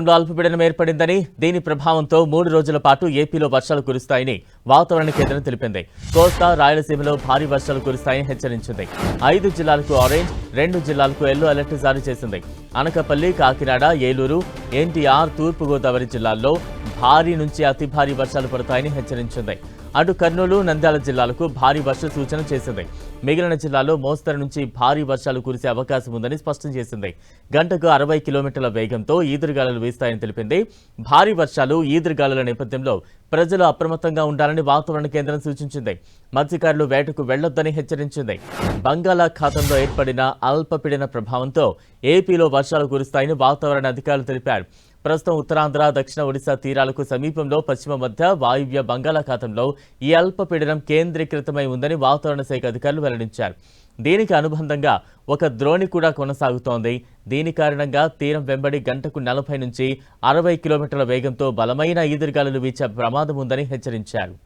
అల్పపీడనం ఏర్పడిందని దీని ప్రభావంతో మూడు రోజుల పాటు ఏపీలో వర్షాలు కురుస్తాయని వాతావరణ కేంద్రం తెలిపింది. కోస్తా రాయలసీమలో భారీ వర్షాలు కురుస్తాయని హెచ్చరించింది. ఐదు జిల్లాలకు ఆరెంజ్ రెండు జిల్లాలకు ఎల్లో అలర్ట్ జారీ చేసింది. అనకపల్లి కాకినాడ ఏలూరు ఎన్టీఆర్ తూర్పుగోదావరి జిల్లాల్లో భారీ నుంచి అతి భారీ వర్షాలు పడతాయని హెచ్చరించింది. అటు కర్నూలు నంద్యాల జిల్లాలకు భారీ వర్ష సూచన చేసింది. మిగిలిన జిల్లాల్లో మోస్తరు నుంచి భారీ వర్షాలు కురిసే అవకాశం ఉందని స్పష్టం చేసింది. గంటకు అరవై కిలోమీటర్ల వేగంతో ఈదురుగాలులు వీస్తాయని తెలిపింది. భారీ వర్షాలు ఈదురుగాలుల నేపథ్యంలో ప్రజలు అప్రమత్తంగా ఉండాలని వాతావరణ కేంద్రం సూచించింది. మత్స్యకారులు వేటకు వెళ్ళొద్దని హెచ్చరించింది. బంగాళాఖాతంలో ఏర్పడిన అల్పపీడన ప్రభావంతో ఏపీలో వర్షాలు కురుస్తాయని వాతావరణ అధికారులు తెలిపారు. తెలిపారు ప్రస్తుతం ఉత్తరాంధ్ర దక్షిణ ఒడిశా తీరాలకు సమీపంలో పశ్చిమ మధ్య వాయువ్య బంగాళాఖాతంలో ఈ అల్పపీడనం కేంద్రీకృతమై ఉందని వాతావరణ శాఖ అధికారులు వెల్లడించారు. దీనికి అనుబంధంగా ఒక ద్రోణి కూడా కొనసాగుతోంది. దీని కారణంగా తీరం వెంబడి గంటకు నలభై నుంచి అరవై కిలోమీటర్ల వేగంతో బలమైన ఈదురుగాలులు వీచే ప్రమాదం ఉందని హెచ్చరించారు.